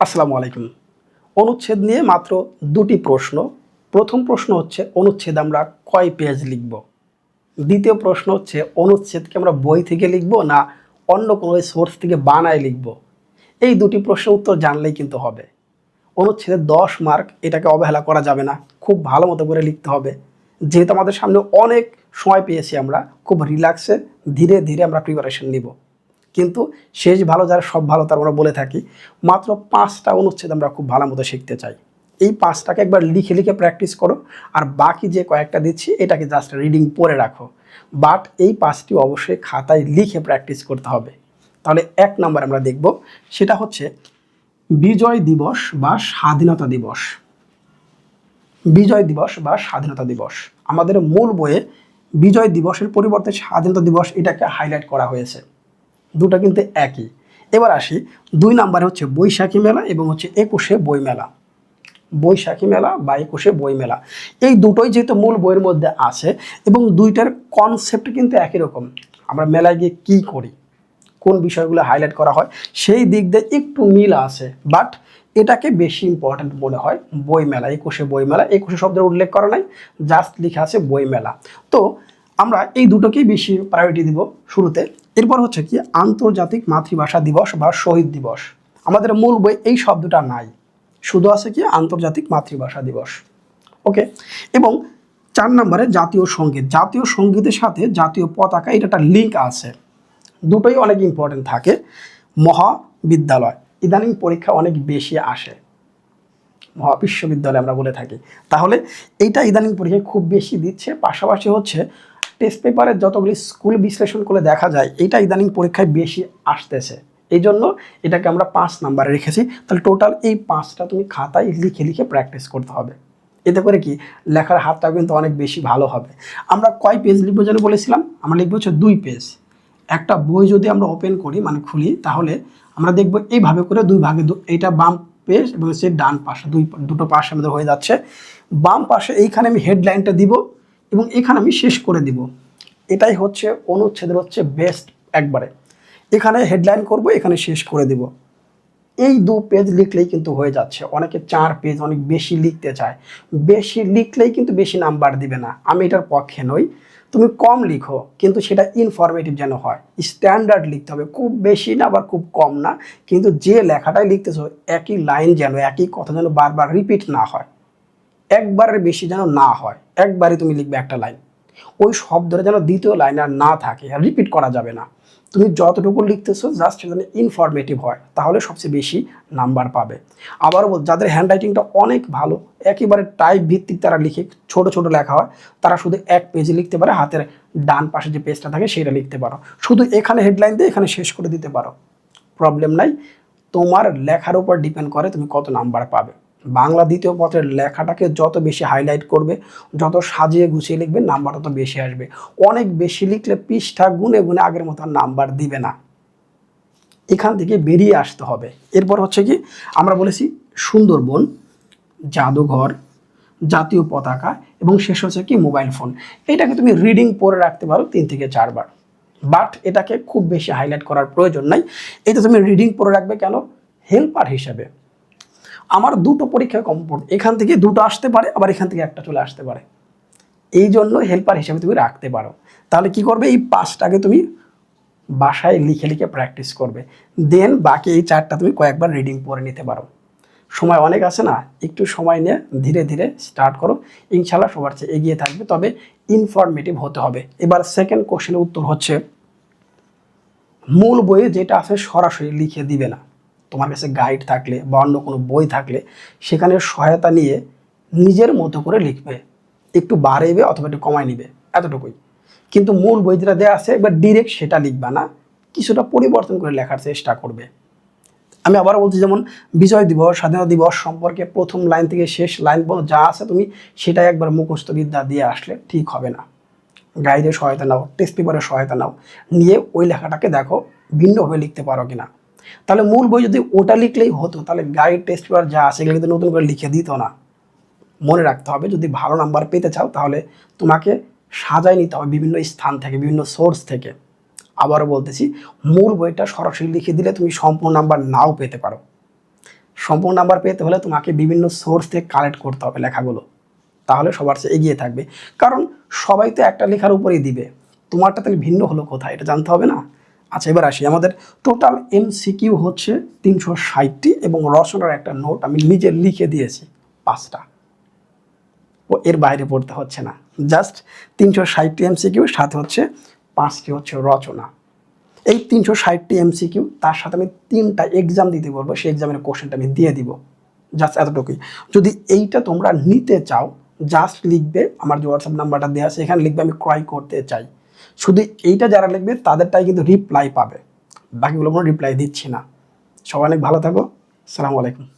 আসসালামু আলাইকুম। অনুচ্ছেদ নিয়ে মাত্র দুটি প্রশ্ন। প্রথম প্রশ্ন হচ্ছে, অনুচ্ছেদ আমরা কয় পেজ লিখব? দ্বিতীয় প্রশ্ন হচ্ছে, অনুচ্ছেদকে আমরা বই থেকে লিখব না অন্য কোনো সোর্স থেকে বানায় লিখব? এই দুটি প্রশ্নের উত্তর জানলেই কিন্তু হবে। অনুচ্ছেদের দশ মার্ক এটাকে অবহেলা করা যাবে না। খুব ভালো মতো করে লিখতে হবে। যেহেতু আমাদের সামনে অনেক সময় পেয়েছি আমরা, খুব রিল্যাক্সে ধীরে ধীরে আমরা প্রিপারেশন নিব। কিন্তু শেষ ভালো, যারা সব ভালো, তার আমরা বলে থাকি, মাত্র পাঁচটা অনুচ্ছেদ আমরা খুব ভালো মতো শিখতে চাই। এই পাঁচটাকে একবার লিখে লিখে প্র্যাকটিস করো, আর বাকি যে কয়েকটা দিচ্ছি, এটাকে জাস্ট রিডিং পড়ে রাখো। বাট এই পাঁচটি অবশ্যই খাতায় লিখে প্র্যাকটিস করতে হবে। তাহলে এক নাম্বার আমরা দেখব, সেটা হচ্ছে বিজয় দিবস বা স্বাধীনতা দিবস। বিজয় দিবস বা স্বাধীনতা দিবস। আমাদের মূল বইয়ে বিজয় দিবসের পরিবর্তে স্বাধীনতা দিবস এটাকে হাইলাইট করা হয়েছে। দুটো কিন্তু একই। এবার আসি, দুই নাম্বারে হচ্ছে বৈশাখী মেলা এবং হচ্ছে একুশে বই মেলা। বৈশাখী মেলা বা একুশে বই মেলা। এই দুটোই যেহেতু মূল বইয়ের মধ্যে আছে এবং দুইটার কনসেপ্ট কিন্তু একই রকম। আমরা মেলায় গিয়ে কী করি? কোন বিষয়গুলো হাইলাইট করা হয়? সেই দিক দিয়ে একটু মিল আছে বাট এটাকে বেশি ইম্পর্ট্যান্ট মনে হয় বই মেলা, একুশে বই মেলা। একুশে শব্দের উল্লেখ করা নাই জাস্ট লেখা আছে বই মেলা। তো আমরা এই দুটোকেই বেশি প্রায়োরিটি দিব শুরুতে। এরপর হচ্ছে কি আন্তর্জাতিক মাতৃভাষা দিবস বা শহীদ দিবস। আমাদের মূল বই এই শব্দটা নাই। শুধু আছে কি আন্তর্জাতিক মাতৃভাষা দিবস। ওকে? এবং চার নম্বরে জাতীয় সংগীত। জাতীয় সঙ্গীতের সাথে জাতীয় পতাকা এটা একটা লিঙ্ক আছে। দুটোই অনেক ইম্পর্টেন্ট থাকে। মহাবিদ্যালয়। ইদানিং পরীক্ষা অনেক বেশি আসে। মহাবিশ্ববিদ্যালয় আমরা বলে থাকি। তাহলে এইটা ইদানিং পরীক্ষায় খুব বেশি দিচ্ছে। পাশাপাশি হচ্ছে টেস্ট পেপারের যতগুলি স্কুল বিশ্লেষণ করে দেখা যায় এইটা ইদানিং পরীক্ষায় বেশি আসতেছে। এই জন্য এটাকে আমরা পাঁচ নাম্বারে রেখেছি। তাহলে টোটাল এই পাঁচটা তুমি খাতায় লিখে লিখে প্র্যাকটিস করতে হবে। এতে করে কি? লেখার হাতটা কিন্তু অনেক বেশি ভালো হবে। আমরা কয় পেজ লিখব যেন বলেছিলাম? আমরা লিখব হচ্ছে দুই পেজ একটা বই যদি আমরা ওপেন করি মানে খুলি, তাহলে আমরা দেখব এইভাবে করে দুই ভাগে এইটা বাম পেজ এবং সে ডান পাশে, দুই, দুটো পাশে আমাদের হয়ে যাচ্ছে। বাম পাশে এইখানে আমি হেডলাইনটা দিব। এবং এখানে আমি শেষ করে দিব। এটাই হচ্ছে, অনুচ্ছেদের হচ্ছে বেস্ট একবারে। এখানে হেডলাইন করব, এখানে শেষ করে দিব। এই দু পেজ লিখলেই কিন্তু হয়ে যাচ্ছে। অনেকে চার পেজ অনেক বেশি লিখতে চায়। বেশি লিখলেই কিন্তু বেশি নাম্বার দিবে না। আমি এটার পক্ষে নই। তুমি কম লিখো, কিন্তু সেটা ইনফরমেটিভ যেন হয়। স্ট্যান্ডার্ড লিখতে হবে। খুব বেশি না আবার খুব কম না। কিন্তু যে লেখাটাই লিখতেছো, একই লাইন যেন, একই কথা যেন বারবার রিপিট না হয়। একবারের বেশি যেন না হয় একবারে তুমি লিখবে একটা লাইন। ওই শব্দটা যেন দ্বিতীয় লাইন আর না থাকে, আর রিপিট করা যাবে না। তুমি যতটুকু লিখতেছো জাস্ট যেন ইনফরমেটিভ হয়, তাহলে সবচেয়ে বেশি নাম্বার পাবে। আবারও বল, যাদের হ্যান্ড রাইটিংটা অনেক ভালো, একেবারে টাইপ ভিত্তিক তারা লিখে, ছোট ছোট লেখা হয়, তারা শুধু এক পেজে লিখতে পারে, হাতের ডান পাশে যে পেজটা থাকে সেটা লিখতে পারো। শুধু এখানে হেডলাইন দিয়ে এখানে শেষ করে দিতে পারো। প্রবলেম নাই, তোমার লেখার উপর ডিপেন্ড করে তুমি কত নাম্বার পাবে। বাংলা দ্বিতীয় পত্রের লেখাটাকে যত বেশি হাইলাইট করবে, যত সাজিয়ে গুছিয়ে লিখবে নাম্বার তত বেশি আসবে। অনেক বেশি লিখলে পৃষ্ঠা গুনে গুনে আগের মতো নাম্বার দিবে না। এখান থেকে বেরিয়ে আসতে হবে। এরপর হচ্ছে কি, আমরা বলেছি সুন্দরবন, জাদুঘর, জাতীয় পতাকা এবং শেষ হচ্ছে কি মোবাইল ফোন এটাকে তুমি রিডিং পড়ে রাখতে পারো তিন থেকে চারবার। বাট এটাকে খুব বেশি হাইলাইট করার প্রয়োজন নাই। এটা তুমি রিডিং পড়ে রাখবে কেন? হেল্পার হিসাবে। আমার দুটো পরীক্ষায় কম পড়ে এখান থেকে দুটো আসতে পারে, আবার এখান থেকে একটা চলে আসতে পারে। এই জন্য হেল্পার হিসেবে তুমি রাখতে পারো। তাহলে কি করবে? এই পাঁচটাকে তুমি বাসায় লিখে লিখে প্র্যাকটিস করবে। দেন বাকি এই চারটা তুমি কয়েকবার রিডিং পড়ে নিতে পারো। সময় অনেক আছে না? একটু সময় নিয়ে ধীরে ধীরে স্টার্ট করো। ইনশাল্লাহ সবার চেয়ে এগিয়ে থাকবে। তবে ইনফরমেটিভ হতে হবে। এবার সেকেন্ড কোশ্চেনের উত্তর হচ্ছে, মূল বইয়ে যেটা আছে সরাসরি লিখে দিবে না। তোমার কাছে গাইড থাকলে বা অন্য কোনো বই থাকলে সেখানে সহায়তা নিয়ে নিজের মতো করে লিখবে। একটু বাড়াইবে অথবা একটু কমায় নিবে, এতটুকুই। কিন্তু মূল বই যেটা দেওয়া আছে, একবার ডিরেক্ট সেটা লিখবা না, কিছুটা পরিবর্তন করে লেখার চেষ্টা করবে। আমি আবারও বলছি, যেমন বিজয় দিবস, স্বাধীনতা দিবস সম্পর্কে প্রথম লাইন থেকে শেষ লাইন পর্যন্ত যা আছে তুমি সেটাই একবার মুখস্থ বিদ্যা দিয়ে আসলে ঠিক হবে না। গাইডের সহায়তা নাও টেস্ট পেপারের সহায়তা নাও, নিয়ে ওই লেখাটাকে দেখো, ভিন্নভাবে লিখতে পারো কিনা। তাহলে মূল বই যদি ওটা লিখলেই হতো, তাহলে গাইড টেস্ট পেপার যা আছে কিন্তু নতুন করে লিখে দিত না। মনে রাখতে হবে, যদি ভালো নাম্বার পেতে চাও, তাহলে তোমাকে সাজায় নিতে হবে বিভিন্ন স্থান থেকে, বিভিন্ন সোর্স থেকে। আবারও বলতেছি, মূল বইটা সরাসরি লিখে দিলে তুমি সম্পূর্ণ নাম্বার নাও পেতে পারো। সম্পূর্ণ নাম্বার পেতে হলে তোমাকে বিভিন্ন সোর্স থেকে কালেক্ট করতে হবে লেখাগুলো। তাহলে সবার চেয়ে এগিয়ে থাকবে। কারণ সবাই তো একটা লেখার উপরেই দিবে। তোমারটা তাহলে ভিন্ন হলো কোথায়, এটা জানতে হবে না? আচ্ছা এবার আসি। আমাদের টোটাল এমসিকিউ হচ্ছে তিনশো ষাটটি এবং রচনার একটা নোট আমি নিজে লিখে দিয়েছি পাঁচটা। ও এর বাইরে পড়তে হচ্ছে না। জাস্ট তিনশো ষাটটি এমসিকিউ সাথে হচ্ছে পাঁচটি হচ্ছে রচনা। এই তিনশো ষাটটি এমসিকিউ তার সাথে আমি তিনটা এক্সাম দিতে বলব, সেই এক্সামের কোশ্চেনটা আমি দিয়ে দিব। জাস্ট এতটুকুই। যদি এইটা তোমরা নিতে চাও জাস্ট লিখবে, আমার যে হোয়াটসঅ্যাপ নাম্বারটা দেওয়া আছে, এখানে লিখবে, আমি ক্রয় করতে চাই। শুধু এইটা যারা লিখবে, তাদেরটাই কিন্তু রিপ্লাই পাবে। বাকিগুলো কোনো রিপ্লাই দিচ্ছি না। সবাই অনেক ভালো থাকো। সালামু আলাইকুম।